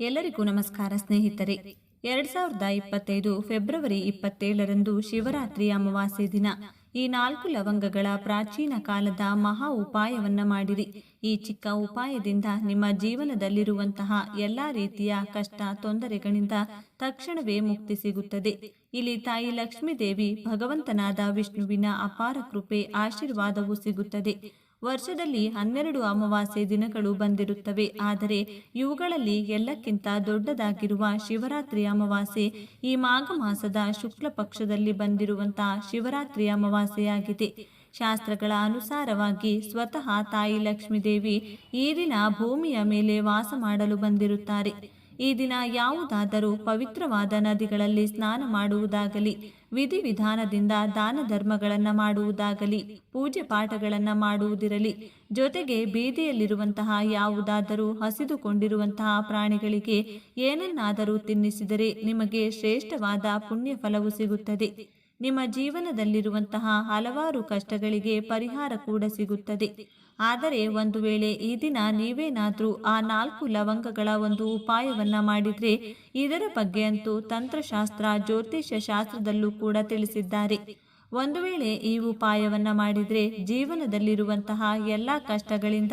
ಎಲ್ಲರಿಗೂ ನಮಸ್ಕಾರ, ಸ್ನೇಹಿತರೆ. ಎರಡ್ ಸಾವಿರದ ಇಪ್ಪತ್ತೈದು ಫೆಬ್ರವರಿ ಇಪ್ಪತ್ತೇಳರಂದು ಶಿವರಾತ್ರಿ ಅಮಾವಾಸ್ಯೆ ದಿನ. ಈ ನಾಲ್ಕು ಲವಂಗಗಳ ಪ್ರಾಚೀನ ಕಾಲದ ಮಹಾ ಉಪಾಯವನ್ನ ಮಾಡಿರಿ. ಈ ಚಿಕ್ಕ ಉಪಾಯದಿಂದ ನಿಮ್ಮ ಜೀವನದಲ್ಲಿರುವಂತಹ ಎಲ್ಲಾ ರೀತಿಯ ಕಷ್ಟ, ತೊಂದರೆಗಳಿಂದ ತಕ್ಷಣವೇ ಮುಕ್ತಿ ಸಿಗುತ್ತದೆ. ಇಲ್ಲಿ ತಾಯಿ ಲಕ್ಷ್ಮೀ ದೇವಿ ಭಗವಂತನಾದ ವಿಷ್ಣುವಿನ ಅಪಾರ ಕೃಪೆ, ಆಶೀರ್ವಾದವೂ ಸಿಗುತ್ತದೆ. ವರ್ಷದಲ್ಲಿ ಹನ್ನೆರಡು ಅಮಾವಾಸ್ಯೆ ದಿನಗಳು ಬಂದಿರುತ್ತವೆ. ಆದರೆ ಇವುಗಳಲ್ಲಿ ಎಲ್ಲಕ್ಕಿಂತ ದೊಡ್ಡದಾಗಿರುವ ಶಿವರಾತ್ರಿ ಅಮಾವಾಸ್ಯೆ ಈ ಮಾಘ ಮಾಸದ ಶುಕ್ಲ ಪಕ್ಷದಲ್ಲಿ ಬಂದಿರುವಂತಹ ಶಿವರಾತ್ರಿ ಅಮಾವಾಸ್ಯೆಯಾಗಿದೆ. ಶಾಸ್ತ್ರಗಳ ಅನುಸಾರವಾಗಿ ಸ್ವತಃ ತಾಯಿ ಲಕ್ಷ್ಮೀದೇವಿ ಈ ದಿನ ಭೂಮಿಯ ಮೇಲೆ ವಾಸ ಮಾಡಲು ಬಂದಿರುತ್ತಾರೆ. ಈ ದಿನ ಯಾವುದಾದರೂ ಪವಿತ್ರವಾದ ನದಿಗಳಲ್ಲಿ ಸ್ನಾನ ಮಾಡುವುದಾಗಲಿ, ವಿಧಿವಿಧಾನದಿಂದ ದಾನ ಧರ್ಮಗಳನ್ನು ಮಾಡುವುದಾಗಲಿ, ಪೂಜೆ ಪಾಠಗಳನ್ನು ಮಾಡುವುದಿರಲಿ, ಜೊತೆಗೆ ಬೀದಿಯಲ್ಲಿರುವಂತಹ ಯಾವುದಾದರೂ ಹಸಿದುಕೊಂಡಿರುವಂತಹ ಪ್ರಾಣಿಗಳಿಗೆ ಏನನ್ನಾದರೂ ತಿನ್ನಿಸಿದರೆ ನಿಮಗೆ ಶ್ರೇಷ್ಠವಾದ ಪುಣ್ಯ ಫಲವು ಸಿಗುತ್ತದೆ. ನಿಮ್ಮ ಜೀವನದಲ್ಲಿರುವಂತಹ ಹಲವಾರು ಕಷ್ಟಗಳಿಗೆ ಪರಿಹಾರ ಕೂಡ ಸಿಗುತ್ತದೆ. ಆದರೆ ಒಂದು ವೇಳೆ ಈ ದಿನ ನೀವೇನಾದರೂ ಆ ನಾಲ್ಕು ಲವಂಗಗಳ ಒಂದು ಉಪಾಯವನ್ನ ಮಾಡಿದ್ರೆ ಇದರ ಬಗ್ಗೆ ಅಂತೂ ತಂತ್ರಶಾಸ್ತ್ರ, ಜ್ಯೋತಿಷ್ಯ ಶಾಸ್ತ್ರದಲ್ಲೂ ಕೂಡ ತಿಳಿಸಿದ್ದಾರೆ. ಒಂದು ವೇಳೆ ಈ ಉಪಾಯವನ್ನ ಮಾಡಿದ್ರೆ ಜೀವನದಲ್ಲಿರುವಂತಹ ಎಲ್ಲ ಕಷ್ಟಗಳಿಂದ,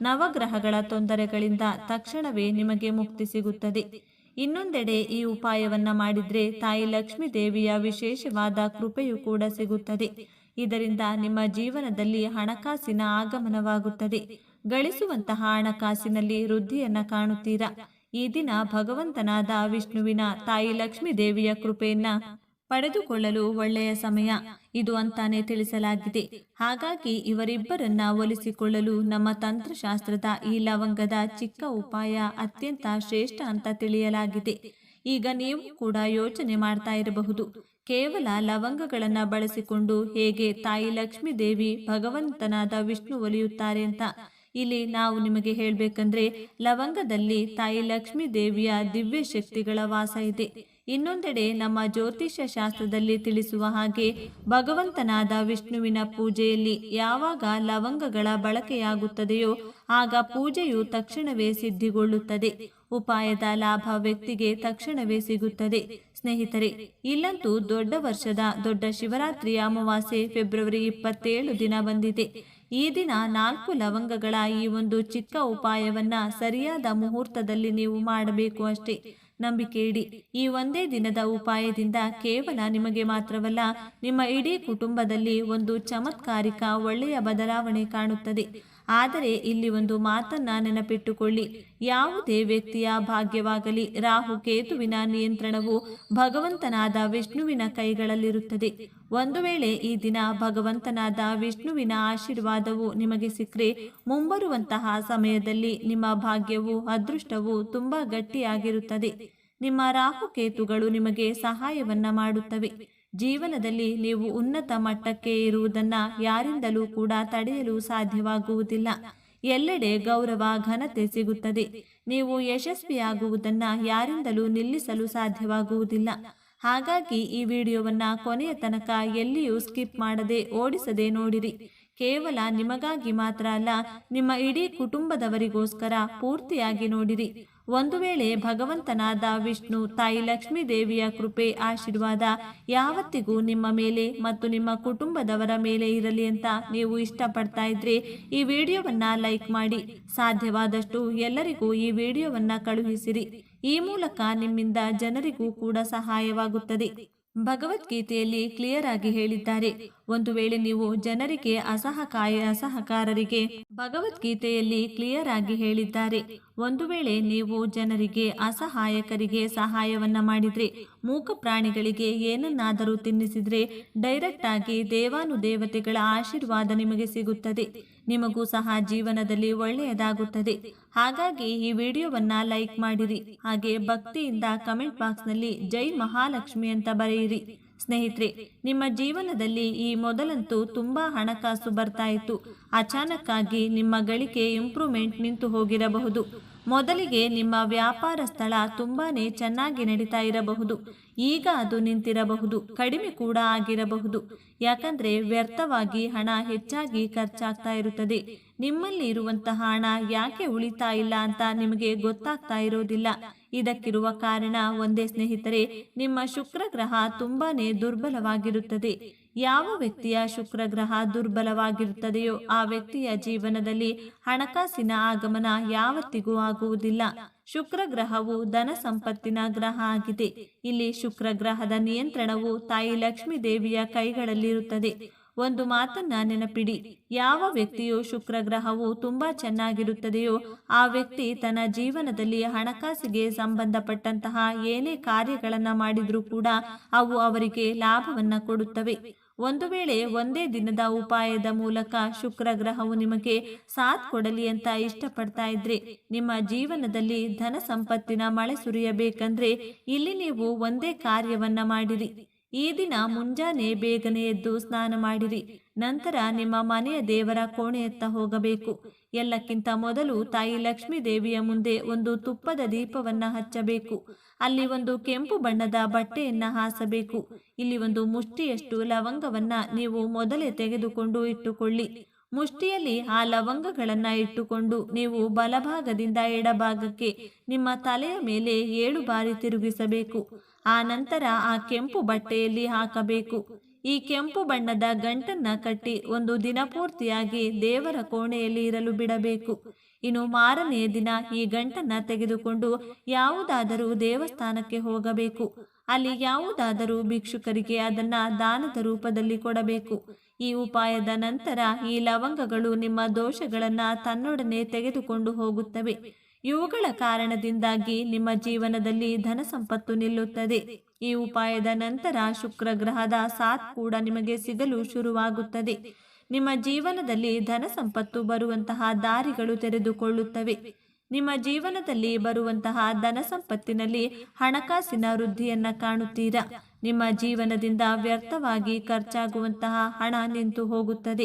ನವಗ್ರಹಗಳ ತೊಂದರೆಗಳಿಂದ ತಕ್ಷಣವೇ ನಿಮಗೆ ಮುಕ್ತಿ ಸಿಗುತ್ತದೆ. ಇನ್ನೊಂದೆಡೆ ಈ ಉಪಾಯವನ್ನ ಮಾಡಿದ್ರೆ ತಾಯಿ ಲಕ್ಷ್ಮೀ ದೇವಿಯ ವಿಶೇಷವಾದ ಕೃಪೆಯು ಕೂಡ ಸಿಗುತ್ತದೆ. ಇದರಿಂದ ನಿಮ್ಮ ಜೀವನದಲ್ಲಿ ಹಣಕಾಸಿನ ಆಗಮನವಾಗುತ್ತದೆ. ಗಳಿಸುವಂತಹ ಹಣಕಾಸಿನಲ್ಲಿ ವೃದ್ಧಿಯನ್ನ ಕಾಣುತ್ತೀರಾ? ಈ ದಿನ ಭಗವಂತನಾದ ವಿಷ್ಣುವಿನ ತಾಯಿ ಲಕ್ಷ್ಮೀ ದೇವಿಯ ಕೃಪೆಯನ್ನ ಪಡೆದುಕೊಳ್ಳಲು ಒಳ್ಳೆಯ ಸಮಯ. ಇದು ಅಂತಾನೆ ತಿಳಿಸಲಾಗಿದೆ. ಹಾಗಾಗಿ ಇವರಿಬ್ಬರನ್ನ ಒಲಿಸಿಕೊಳ್ಳಲು ನಮ್ಮ ತಂತ್ರಶಾಸ್ತ್ರದ ಈ ಲವಂಗದ ಚಿಕ್ಕ ಉಪಾಯ ಅತ್ಯಂತ ಶ್ರೇಷ್ಠ ಅಂತ ತಿಳಿಯಲಾಗಿದೆ. ಈಗ ನೀವು ಕೂಡ ಯೋಚನೆ ಮಾಡ್ತಾ ಇರಬಹುದು. ಕೇವಲ ಲವಂಗಗಳನ್ನ ಬಳಸಿಕೊಂಡು ಹೇಗೆ ತಾಯಿ ಲಕ್ಷ್ಮೀ ದೇವಿ ಭಗವಂತನಾದ ವಿಷ್ಣು ಒಲಿಯುತ್ತಾರೆ ಅಂತ ಇಲ್ಲಿ ನಾವು ನಿಮಗೆ ಹೇಳಬೇಕಂದ್ರೆ ಲವಂಗದಲ್ಲಿ ತಾಯಿ ಲಕ್ಷ್ಮೀ ದೇವಿಯ ದಿವ್ಯ ಶಕ್ತಿಗಳ ವಾಸ ಇದೆ. ಇನ್ನೊಂದೆಡೆ ನಮ್ಮ ಜ್ಯೋತಿಷ್ಯ ಶಾಸ್ತ್ರದಲ್ಲಿ ತಿಳಿಸುವ ಹಾಗೆ ಭಗವಂತನಾದ ವಿಷ್ಣುವಿನ ಪೂಜೆಯಲ್ಲಿ ಯಾವಾಗ ಲವಂಗಗಳ ಬಳಕೆಯಾಗುತ್ತದೆಯೋ ಆಗ ಪೂಜೆಯು ತಕ್ಷಣವೇ ಸಿದ್ಧಿಗೊಳ್ಳುತ್ತದೆ. ಉಪಾಯದ ಲಾಭ ವ್ಯಕ್ತಿಗೆ ತಕ್ಷಣವೇ ಸಿಗುತ್ತದೆ. ಸ್ನೇಹಿತರೆ, ಇಲ್ಲಂತೂ ದೊಡ್ಡ ವರ್ಷದ ದೊಡ್ಡ ಶಿವರಾತ್ರಿ ಅಮಾವಾಸ್ಯೆ ಫೆಬ್ರವರಿ ಇಪ್ಪತ್ತೇಳು ದಿನ ಬಂದಿದೆ. ಈ ದಿನ ನಾಲ್ಕು ಲವಂಗಗಳ ಈ ಒಂದು ಚಿಕ್ಕ ಉಪಾಯವನ್ನ ಸರಿಯಾದ ಮುಹೂರ್ತದಲ್ಲಿ ನೀವು ಮಾಡಬೇಕು ಅಷ್ಟೇ. ನಂಬಿಕೆ ಇಡಿ. ಈ ಒಂದೇ ದಿನದ ಉಪಾಯದಿಂದ ಕೇವಲ ನಿಮಗೆ ಮಾತ್ರವಲ್ಲ, ನಿಮ್ಮ ಇಡೀ ಕುಟುಂಬದಲ್ಲಿ ಒಂದು ಚಮತ್ಕಾರಿಕ ಒಳ್ಳೆಯ ಬದಲಾವಣೆ ಕಾಣುತ್ತದೆ. ಆದರೆ ಇಲ್ಲಿ ಒಂದು ಮಾತನ್ನ ನೆನಪಿಟ್ಟುಕೊಳ್ಳಿ. ಯಾವುದೇ ವ್ಯಕ್ತಿಯ ಭಾಗ್ಯವಾಗಲಿ, ರಾಹು ಕೇತುವಿನ ನಿಯಂತ್ರಣವು ಭಗವಂತನಾದ ವಿಷ್ಣುವಿನ ಕೈಗಳಲ್ಲಿರುತ್ತದೆ. ಒಂದು ವೇಳೆ ಈ ದಿನ ಭಗವಂತನಾದ ವಿಷ್ಣುವಿನ ಆಶೀರ್ವಾದವು ನಿಮಗೆ ಸಿಕ್ಕರೆ, ಮುಂಬರುವಂತಹ ಸಮಯದಲ್ಲಿ ನಿಮ್ಮ ಭಾಗ್ಯವು, ಅದೃಷ್ಟವು ತುಂಬಾ ಗಟ್ಟಿಯಾಗಿರುತ್ತದೆ. ನಿಮ್ಮ ರಾಹುಕೇತುಗಳು ನಿಮಗೆ ಸಹಾಯವನ್ನ ಮಾಡುತ್ತವೆ. ಜೀವನದಲ್ಲಿ ನೀವು ಉನ್ನತ ಮಟ್ಟಕ್ಕೆ ಇರುವುದನ್ನು ಯಾರಿಂದಲೂ ಕೂಡ ತಡೆಯಲು ಸಾಧ್ಯವಾಗುವುದಿಲ್ಲ. ಎಲ್ಲೆಡೆ ಗೌರವ, ಘನತೆ ಸಿಗುತ್ತದೆ. ನೀವು ಯಶಸ್ವಿಯಾಗುವುದನ್ನು ಯಾರಿಂದಲೂ ನಿಲ್ಲಿಸಲು ಸಾಧ್ಯವಾಗುವುದಿಲ್ಲ. ಹಾಗಾಗಿ ಈ ವಿಡಿಯೋವನ್ನು ಕೊನೆಯ ತನಕ ಎಲ್ಲಿಯೂ ಸ್ಕಿಪ್ ಮಾಡದೆ ಓಡಿಸದೆ ನೋಡಿರಿ. ಕೇವಲ ನಿಮಗಾಗಿ ಮಾತ್ರ ಅಲ್ಲ, ನಿಮ್ಮ ಇಡೀ ಕುಟುಂಬದವರಿಗೋಸ್ಕರ ಪೂರ್ತಿಯಾಗಿ ನೋಡಿರಿ. ಒಂದು ವೇಳೆ ಭಗವಂತನಾದ ವಿಷ್ಣು ತಾಯಿ ಲಕ್ಷ್ಮೀ ದೇವಿಯ ಕೃಪೆ, ಆಶೀರ್ವಾದ ಯಾವತ್ತಿಗೂ ನಿಮ್ಮ ಮೇಲೆ ಮತ್ತು ನಿಮ್ಮ ಕುಟುಂಬದವರ ಮೇಲೆ ಇರಲಿ ಅಂತ ನೀವು ಇಷ್ಟಪಡ್ತಾ ಇದ್ರೆ ಈ ವಿಡಿಯೋವನ್ನ ಲೈಕ್ ಮಾಡಿ. ಸಾಧ್ಯವಾದಷ್ಟು ಎಲ್ಲರಿಗೂ ಈ ವಿಡಿಯೋವನ್ನ ಕಳುಹಿಸಿರಿ. ಈ ಮೂಲಕ ನಿಮ್ಮಿಂದ ಜನರಿಗೂ ಕೂಡ ಸಹಾಯವಾಗುತ್ತದೆ. ಭಗವದ್ಗೀತೆಯಲ್ಲಿ ಕ್ಲಿಯರ್ ಆಗಿ ಹೇಳಿದ್ದಾರೆ. ಒಂದು ವೇಳೆ ನೀವು ಜನರಿಗೆ ಅಸಹಕಾಯ ಅಸಹಕಾರರಿಗೆ ಭಗವದ್ಗೀತೆಯಲ್ಲಿ ಕ್ಲಿಯರ್ ಆಗಿ ಹೇಳಿದ್ದಾರೆ. ಒಂದು ವೇಳೆ ನೀವು ಜನರಿಗೆ ಅಸಹಾಯಕರಿಗೆ ಸಹಾಯವನ್ನ ಮಾಡಿದ್ರೆ, ಮೂಕ ಪ್ರಾಣಿಗಳಿಗೆ ಏನನ್ನಾದರೂ ತಿನ್ನಿಸಿದ್ರೆ ಡೈರೆಕ್ಟ್ ಆಗಿ ದೇವಾನುದೇವತೆಗಳ ಆಶೀರ್ವಾದ ನಿಮಗೆ ಸಿಗುತ್ತದೆ. ನಿಮಗೂ ಸಹ ಜೀವನದಲ್ಲಿ ಒಳ್ಳೆಯದಾಗುತ್ತದೆ. ಹಾಗಾಗಿ ಈ ವಿಡಿಯೋವನ್ನ ಲೈಕ್ ಮಾಡಿರಿ. ಹಾಗೆ ಭಕ್ತಿಯಿಂದ ಕಮೆಂಟ್ ಬಾಕ್ಸ್ನಲ್ಲಿ ಜೈ ಮಹಾಲಕ್ಷ್ಮಿ ಅಂತ ಬರೆಯಿರಿ. ಸ್ನೇಹಿತರೆ, ನಿಮ್ಮ ಜೀವನದಲ್ಲಿ ಈ ಮೊದಲಂತೂ ತುಂಬಾ ಹಣಕಾಸು ಬರ್ತಾ ಇತ್ತು ಅಚಾನಕ್ಕಾಗಿ ನಿಮ್ಮ ಗಳಿಕೆ ಇಂಪ್ರೂವ್ಮೆಂಟ್ ನಿಂತು ಹೋಗಿರಬಹುದು. ಮೊದಲಿಗೆ ನಿಮ್ಮ ವ್ಯಾಪಾರ ಸ್ಥಳ ತುಂಬಾನೇ ಚೆನ್ನಾಗಿ ನಡೀತಾ ಇರಬಹುದು. ಈಗ ಅದು ನಿಂತಿರಬಹುದು, ಕಡಿಮೆ ಕೂಡ ಆಗಿರಬಹುದು. ಯಾಕಂದ್ರೆ ವ್ಯರ್ಥವಾಗಿ ಹಣ ಹೆಚ್ಚಾಗಿ ಖರ್ಚಾಗ್ತಾ ಇರುತ್ತದೆ. ನಿಮ್ಮಲ್ಲಿ ಇರುವಂತಹ ಹಣ ಯಾಕೆ ಉಳಿತಾ ಇಲ್ಲ ಅಂತ ನಿಮಗೆ ಗೊತ್ತಾಗ್ತಾ ಇರೋದಿಲ್ಲ. ಇದಕ್ಕಿರುವ ಕಾರಣ ಒಂದೇ ಸ್ನೇಹಿತರೆ, ನಿಮ್ಮ ಶುಕ್ರ ಗ್ರಹ ತುಂಬಾನೇ ದುರ್ಬಲವಾಗಿರುತ್ತದೆ. ಯಾವ ವ್ಯಕ್ತಿಯ ಶುಕ್ರ ಗ್ರಹ ದುರ್ಬಲವಾಗಿರುತ್ತದೆಯೋ ಆ ವ್ಯಕ್ತಿಯ ಜೀವನದಲ್ಲಿ ಹಣಕಾಸಿನ ಆಗಮನ ಯಾವತ್ತಿಗೂ ಆಗುವುದಿಲ್ಲ. ಶುಕ್ರ ಗ್ರಹವು ಧನ ಸಂಪತ್ತಿನ ಗ್ರಹ ಆಗಿದೆ. ಇಲ್ಲಿ ಶುಕ್ರ ಗ್ರಹದ ನಿಯಂತ್ರಣವು ತಾಯಿ ಲಕ್ಷ್ಮೀ ದೇವಿಯ ಕೈಗಳಲ್ಲಿರುತ್ತದೆ. ಒಂದು ಮಾತನ್ನ ನೆನಪಿಡಿ. ಯಾವ ವ್ಯಕ್ತಿಯು ಶುಕ್ರ ಗ್ರಹವು ತುಂಬಾ ಚೆನ್ನಾಗಿರುತ್ತದೆಯೋ, ಆ ವ್ಯಕ್ತಿ ತನ್ನ ಜೀವನದಲ್ಲಿ ಹಣಕಾಸಿಗೆ ಸಂಬಂಧಪಟ್ಟಂತಹ ಏನೇ ಕಾರ್ಯಗಳನ್ನ ಮಾಡಿದ್ರೂ ಕೂಡ ಅವು ಅವರಿಗೆ ಲಾಭವನ್ನ ಕೊಡುತ್ತವೆ. ಒಂದು ವೇಳೆ ಒಂದೇ ದಿನದ ಉಪಾಯದ ಮೂಲಕ ಶುಕ್ರ ಗ್ರಹವು ನಿಮಗೆ ಸಾಥ್ ಕೊಡಲಿ ಅಂತ ಇಷ್ಟಪಡ್ತಾ ಇದ್ರೆ, ನಿಮ್ಮ ಜೀವನದಲ್ಲಿ ಧನ ಸಂಪತ್ತಿನ ಮಳೆ ಸುರಿಯಬೇಕಂದ್ರೆ ಇಲ್ಲಿ ನೀವು ಒಂದೇ ಕಾರ್ಯವನ್ನ ಮಾಡಿರಿ. ಈ ದಿನ ಮುಂಜಾನೆ ಬೇಗನೆ ಎದ್ದು ಸ್ನಾನ ಮಾಡಿರಿ. ನಂತರ ನಿಮ್ಮ ಮನೆಯ ದೇವರ ಕೋಣೆಯತ್ತ ಹೋಗಬೇಕು. ಎಲ್ಲಕ್ಕಿಂತ ಮೊದಲು ತಾಯಿ ಲಕ್ಷ್ಮೀ ದೇವಿಯ ಮುಂದೆ ಒಂದು ತುಪ್ಪದ ದೀಪವನ್ನ ಹಚ್ಚಬೇಕು. ಅಲ್ಲಿ ಒಂದು ಕೆಂಪು ಬಣ್ಣದ ಬಟ್ಟೆಯನ್ನ ಹಾಸಬೇಕು. ಇಲ್ಲಿ ಒಂದು ಮುಷ್ಟಿಯಷ್ಟು ಲವಂಗವನ್ನ ನೀವು ಮೊದಲೇ ತೆಗೆದುಕೊಂಡು ಇಟ್ಟುಕೊಳ್ಳಿ. ಮುಷ್ಟಿಯಲ್ಲಿ ಆ ಲವಂಗಗಳನ್ನು ಇಟ್ಟುಕೊಂಡು ನೀವು ಬಲಭಾಗದಿಂದ ಎಡಭಾಗಕ್ಕೆ ನಿಮ್ಮ ತಲೆಯ ಮೇಲೆ ಏಳು ಬಾರಿ ತಿರುಗಿಸಬೇಕು. ಆ ನಂತರ ಆ ಕೆಂಪು ಬಟ್ಟೆಯಲ್ಲಿ ಹಾಕಬೇಕು. ಈ ಕೆಂಪು ಬಣ್ಣದ ಗಂಟನ್ನ ಕಟ್ಟಿ ಒಂದು ದಿನ ಪೂರ್ತಿಯಾಗಿ ದೇವರ ಕೋಣೆಯಲ್ಲಿ ಇರಲು ಬಿಡಬೇಕು. ಇನ್ನು ಮಾರನೆಯ ದಿನ ಈ ಗಂಟನ್ನ ತೆಗೆದುಕೊಂಡು ಯಾವುದಾದರೂ ದೇವಸ್ಥಾನಕ್ಕೆ ಹೋಗಬೇಕು. ಅಲ್ಲಿ ಯಾವುದಾದರೂ ಭಿಕ್ಷುಕರಿಗೆ ಅದನ್ನ ದಾನದ ರೂಪದಲ್ಲಿ ಕೊಡಬೇಕು. ಈ ಉಪಾಯದ ನಂತರ ಈ ಲವಂಗಗಳು ನಿಮ್ಮ ದೋಷಗಳನ್ನ ತನ್ನೊಡನೆ ತೆಗೆದುಕೊಂಡು ಹೋಗುತ್ತವೆ. ಇವುಗಳ ಕಾರಣದಿಂದಾಗಿ ನಿಮ್ಮ ಜೀವನದಲ್ಲಿ ಧನ ಸಂಪತ್ತು ನಿಲ್ಲುತ್ತದೆ. ಈ ಉಪಾಯದ ನಂತರ ಶುಕ್ರ ಗ್ರಹದ ಸಾಥ್ ಕೂಡ ನಿಮಗೆ ಸಿಗಲು ಶುರುವಾಗುತ್ತದೆ. ನಿಮ್ಮ ಜೀವನದಲ್ಲಿ ಧನ ಸಂಪತ್ತು ಬರುವಂತಹ ದಾರಿಗಳು ತೆರೆದುಕೊಳ್ಳುತ್ತವೆ. ನಿಮ್ಮ ಜೀವನದಲ್ಲಿ ಬರುವಂತಹ ಧನ ಸಂಪತ್ತಿನಲ್ಲಿ ಹಣಕಾಸಿನ ವೃದ್ಧಿಯನ್ನ ಕಾಣುತ್ತೀರಾ? ನಿಮ್ಮ ಜೀವನದಿಂದ ವ್ಯರ್ಥವಾಗಿ ಖರ್ಚಾಗುವಂತಹ ಹಣ ನಿಂತು ಹೋಗುತ್ತದೆ.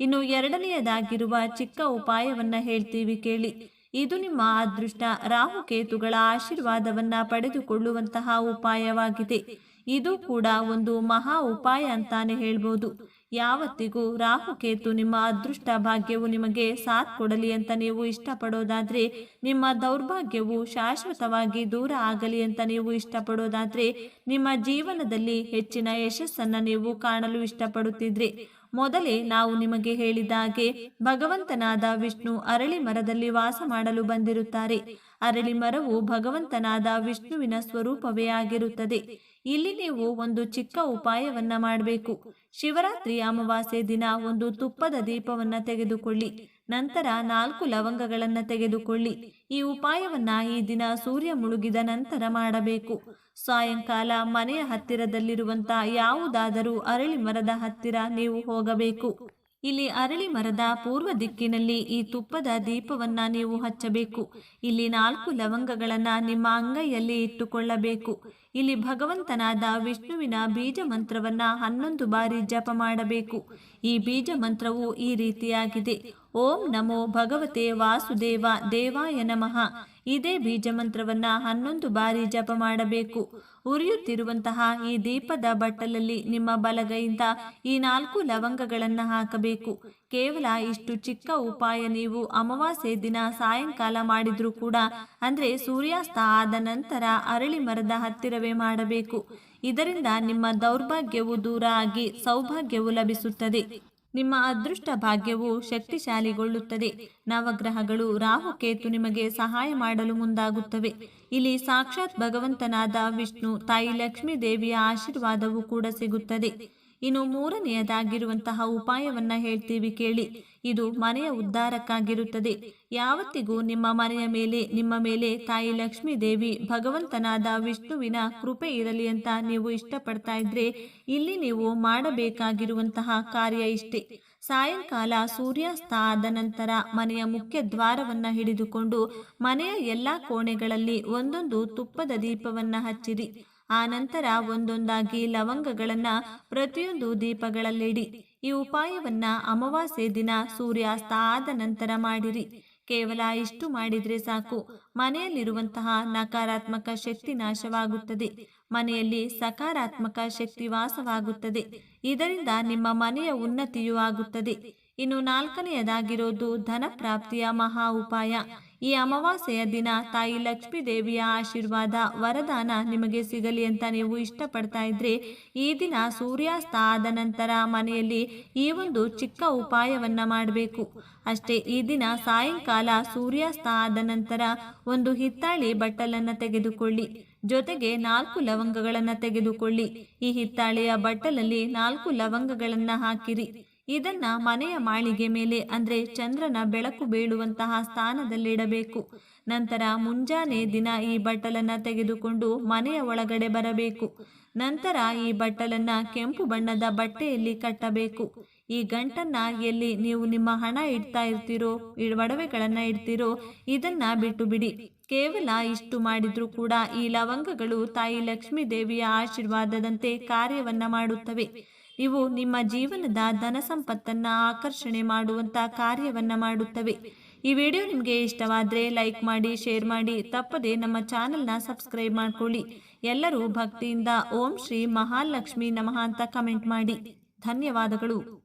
ಇನ್ನು ಎರಡನೆಯದಾಗಿರುವ ಚಿಕ್ಕ ಉಪಾಯವನ್ನ ಹೇಳ್ತೀವಿ ಕೇಳಿ. ಇದು ನಿಮ್ಮ ಅದೃಷ್ಟ. ರಾಹುಕೇತುಗಳ ಆಶೀರ್ವಾದವನ್ನ ಪಡೆದುಕೊಳ್ಳುವಂತಹ ಉಪಾಯವಾಗಿದೆ. ಇದು ಕೂಡ ಒಂದು ಮಹಾ ಉಪಾಯ ಅಂತಾನೆ ಹೇಳ್ಬೋದು. ಯಾವತ್ತಿಗೂ ರಾಹುಕೇತು ನಿಮ್ಮ ಅದೃಷ್ಟ ಭಾಗ್ಯವು ನಿಮಗೆ ಸಾಥ್ ಕೊಡಲಿ ಅಂತ ನೀವು ಇಷ್ಟಪಡೋದಾದ್ರೆ, ನಿಮ್ಮ ದೌರ್ಭಾಗ್ಯವು ಶಾಶ್ವತವಾಗಿ ದೂರ ಆಗಲಿ ಅಂತ ನೀವು ಇಷ್ಟಪಡೋದಾದ್ರೆ, ನಿಮ್ಮ ಜೀವನದಲ್ಲಿ ಹೆಚ್ಚಿನ ಯಶಸ್ಸನ್ನು ನೀವು ಕಾಣಲು ಇಷ್ಟಪಡುತ್ತಿದ್ರೆ. ಮೊದಲೇ ನಾವು ನಿಮಗೆ ಹೇಳಿದ ಹಾಗೆ ಭಗವಂತನಾದ ವಿಷ್ಣು ಅರಳಿ ಮರದಲ್ಲಿ ವಾಸ ಮಾಡಲು ಬಂದಿರುತ್ತಾರೆ. ಅರಳಿ ಮರವು ಭಗವಂತನಾದ ವಿಷ್ಣುವಿನ ಸ್ವರೂಪವೇ ಆಗಿರುತ್ತದೆ. ಇಲ್ಲಿ ನೀವು ಒಂದು ಚಿಕ್ಕ ಉಪಾಯವನ್ನ ಮಾಡಬೇಕು. ಶಿವರಾತ್ರಿ ಅಮಾವಾಸ್ಯೆ ದಿನ ಒಂದು ತುಪ್ಪದ ದೀಪವನ್ನ ತೆಗೆದುಕೊಳ್ಳಿ. ನಂತರ ನಾಲ್ಕು ಲವಂಗಗಳನ್ನು ತೆಗೆದುಕೊಳ್ಳಿ. ಈ ಉಪಾಯವನ್ನ ಈ ದಿನ ಸೂರ್ಯ ಮುಳುಗಿದ ನಂತರ ಮಾಡಬೇಕು. ಸಾಯಂಕಾಲ ಮನೆಯ ಹತ್ತಿರದಲ್ಲಿರುವಂತಹ ಯಾವುದಾದರೂ ಅರಳಿ ಮರದ ಹತ್ತಿರ ನೀವು ಹೋಗಬೇಕು. ಇಲ್ಲಿ ಅರಳಿ ಮರದ ಪೂರ್ವ ದಿಕ್ಕಿನಲ್ಲಿ ಈ ತುಪ್ಪದ ದೀಪವನ್ನ ನೀವು ಹಚ್ಚಬೇಕು. ಇಲ್ಲಿ ನಾಲ್ಕು ಲವಂಗಗಳನ್ನ ನಿಮ್ಮ ಅಂಗೈಯಲ್ಲಿ ಇಟ್ಟುಕೊಳ್ಳಬೇಕು. ಇಲ್ಲಿ ಭಗವಂತನಾದ ವಿಷ್ಣುವಿನ ಬೀಜ ಮಂತ್ರವನ್ನ ಹನ್ನೊಂದು ಬಾರಿ ಜಪ ಮಾಡಬೇಕು. ಈ ಬೀಜ ಮಂತ್ರವು ಈ ರೀತಿಯಾಗಿದೆ. ಓಂ ನಮೋ ಭಗವತೆ ವಾಸುದೇವ ದೇವಾಯ ನಮಃ. ಇದೇ ಬೀಜ ಮಂತ್ರವನ್ನ ಹನ್ನೊಂದು ಬಾರಿ ಜಪ ಮಾಡಬೇಕು. ಉರಿಯುತ್ತಿರುವಂತಹ ಈ ದೀಪದ ಬಟ್ಟಲಲ್ಲಿ ನಿಮ್ಮ ಬಲಗೈಯಿಂದ ಈ ನಾಲ್ಕು ಲವಂಗಗಳನ್ನು ಹಾಕಬೇಕು. ಕೇವಲ ಇಷ್ಟು ಚಿಕ್ಕ ಉಪಾಯ ನೀವು ಅಮಾವಾಸ್ಯೆ ದಿನ ಸಾಯಂಕಾಲ ಮಾಡಿದ್ರೂ ಕೂಡ, ಅಂದ್ರೆ ಸೂರ್ಯಾಸ್ತ ಆದ ನಂತರ ಅರಳಿ ಮರದ ಹತ್ತಿರವೇ ಮಾಡಬೇಕು. ಇದರಿಂದ ನಿಮ್ಮ ದೌರ್ಭಾಗ್ಯವು ದೂರ ಆಗಿ ಸೌಭಾಗ್ಯವು ಲಭಿಸುತ್ತದೆ. ನಿಮ್ಮ ಅದೃಷ್ಟ ಭಾಗ್ಯವು ಶಕ್ತಿಶಾಲಿಗೊಳ್ಳುತ್ತದೆ. ನವಗ್ರಹಗಳು ರಾಹುಕೇತು ನಿಮಗೆ ಸಹಾಯ ಮಾಡಲು ಮುಂದಾಗುತ್ತವೆ. ಇಲ್ಲಿ ಸಾಕ್ಷಾತ್ ಭಗವಂತನಾದ ವಿಷ್ಣು, ತಾಯಿ ಲಕ್ಷ್ಮೀ ದೇವಿಯ ಆಶೀರ್ವಾದವೂ ಕೂಡ ಸಿಗುತ್ತದೆ. ಇನ್ನು ಮೂರನೆಯದಾಗಿರುವಂತಹ ಉಪಾಯವನ್ನ ಹೇಳ್ತೀವಿ ಕೇಳಿ. ಇದು ಮನೆಯ ಉದ್ಧಾರಕ್ಕಾಗಿರುತ್ತದೆ. ಯಾವತ್ತಿಗೂ ನಿಮ್ಮ ಮನೆಯ ಮೇಲೆ, ನಿಮ್ಮ ಮೇಲೆ ತಾಯಿ ಲಕ್ಷ್ಮೀ ದೇವಿ ಭಗವಂತನಾದ ವಿಷ್ಣುವಿನ ಕೃಪೆ ಇರಲಿ ಅಂತ ನೀವು ಇಷ್ಟಪಡ್ತಾ ಇದ್ರೆ ಇಲ್ಲಿ ನೀವು ಮಾಡಬೇಕಾಗಿರುವಂತಹ ಕಾರ್ಯ ಇಷ್ಟೇ. ಸಾಯಂಕಾಲ ಸೂರ್ಯಾಸ್ತ ಆದ ನಂತರ ಮನೆಯ ಮುಖ್ಯ ದ್ವಾರವನ್ನ ಹಿಡಿದುಕೊಂಡು ಮನೆಯ ಎಲ್ಲಾ ಕೋಣೆಗಳಲ್ಲಿ ಒಂದೊಂದು ತುಪ್ಪದ ದೀಪವನ್ನ ಹಚ್ಚಿರಿ. ಆ ನಂತರ ಒಂದೊಂದಾಗಿ ಲವಂಗಗಳನ್ನ ಪ್ರತಿಯೊಂದು ದೀಪಗಳಲ್ಲಿಡಿ. ಈ ಉಪಾಯವನ್ನ ಅಮಾವಾಸ್ಯೆ ದಿನ ಸೂರ್ಯಾಸ್ತ ಆದ ನಂತರ ಮಾಡಿರಿ. ಕೇವಲ ಇಷ್ಟು ಮಾಡಿದ್ರೆ ಸಾಕು. ಮನೆಯಲ್ಲಿರುವಂತಹ ನಕಾರಾತ್ಮಕ ಶಕ್ತಿ ನಾಶವಾಗುತ್ತದೆ. ಮನೆಯಲ್ಲಿ ಸಕಾರಾತ್ಮಕ ಶಕ್ತಿ ವಾಸವಾಗುತ್ತದೆ. ಇದರಿಂದ ನಿಮ್ಮ ಮನೆಯ ಉನ್ನತಿಯೂ ಆಗುತ್ತದೆ. ಇನ್ನು ನಾಲ್ಕನೆಯದಾಗಿರೋದು ಧನ ಪ್ರಾಪ್ತಿಯ ಮಹಾ ಉಪಾಯ. ಈ ಅಮಾವಾಸ್ಯೆಯ ದಿನ ತಾಯಿ ಲಕ್ಷ್ಮೀ ದೇವಿಯ ಆಶೀರ್ವಾದ, ವರದಾನ ನಿಮಗೆ ಸಿಗಲಿ ಅಂತ ನೀವು ಇಷ್ಟಪಡ್ತಾ ಇದ್ರೆ, ಈ ದಿನ ಸೂರ್ಯಾಸ್ತ ಆದ ನಂತರ ಮನೆಯಲ್ಲಿ ಈ ಒಂದು ಚಿಕ್ಕ ಉಪಾಯವನ್ನ ಮಾಡಬೇಕು. ಅಷ್ಟೇ, ಈ ದಿನ ಸಾಯಂಕಾಲ ಸೂರ್ಯಾಸ್ತ ಆದ ನಂತರ ಒಂದು ಹಿತ್ತಾಳಿ ಬಟ್ಟಲನ್ನು ತೆಗೆದುಕೊಳ್ಳಿ. ಜೊತೆಗೆ ನಾಲ್ಕು ಲವಂಗಗಳನ್ನು ತೆಗೆದುಕೊಳ್ಳಿ. ಈ ಹಿತ್ತಾಳೆಯ ಬಟ್ಟಲಲ್ಲಿ ನಾಲ್ಕು ಲವಂಗಗಳನ್ನು ಹಾಕಿರಿ. ಇದನ್ನ ಮನೆಯ ಮಾಳಿಗೆ ಮೇಲೆ, ಅಂದ್ರೆ ಚಂದ್ರನ ಬೆಳಕು ಬೀಳುವಂತಹ ಸ್ಥಾನದಲ್ಲಿಡಬೇಕು. ನಂತರ ಮುಂಜಾನೆ ದಿನ ಈ ಬಟ್ಟಲನ್ನ ತೆಗೆದುಕೊಂಡು ಮನೆಯ ಒಳಗಡೆ ಬರಬೇಕು. ನಂತರ ಈ ಬಟ್ಟಲನ್ನ ಕೆಂಪು ಬಣ್ಣದ ಬಟ್ಟೆಯಲ್ಲಿ ಕಟ್ಟಬೇಕು. ಈ ಗಂಟನ್ನ ಎಲ್ಲಿ ನೀವು ನಿಮ್ಮ ಹಣ ಇಡ್ತಾ ಇರ್ತೀರೋ ಒಡವೆಗಳನ್ನ ಇಡ್ತೀರೋ, ಇದನ್ನ ಬಿಟ್ಟು ಬಿಡಿ ಕೇವಲ ಇಷ್ಟು ಮಾಡಿದ್ರೂ ಕೂಡ ಈ ಲವಂಗಗಳು ತಾಯಿ ಲಕ್ಷ್ಮೀ ದೇವಿಯ ಆಶೀರ್ವಾದದಂತೆ ಕಾರ್ಯವನ್ನ ಮಾಡುತ್ತವೆ. ಇವು ನಿಮ್ಮ ಜೀವನದ ಧನ ಸಂಪತ್ತನ್ನು ಆಕರ್ಷಣೆ ಮಾಡುವಂಥ ಕಾರ್ಯವನ್ನು ಮಾಡುತ್ತವೆ. ಈ ವಿಡಿಯೋ ನಿಮಗೆ ಇಷ್ಟವಾದರೆ ಲೈಕ್ ಮಾಡಿ, ಶೇರ್ ಮಾಡಿ, ತಪ್ಪದೆ ನಮ್ಮ ಚಾನಲ್ನ ಸಬ್ಸ್ಕ್ರೈಬ್ ಮಾಡ್ಕೊಳ್ಳಿ. ಎಲ್ಲರೂ ಭಕ್ತಿಯಿಂದ ಓಂ ಶ್ರೀ ಮಹಾಲಕ್ಷ್ಮಿ ನಮಃ ಅಂತ ಕಮೆಂಟ್ ಮಾಡಿ. ಧನ್ಯವಾದಗಳು.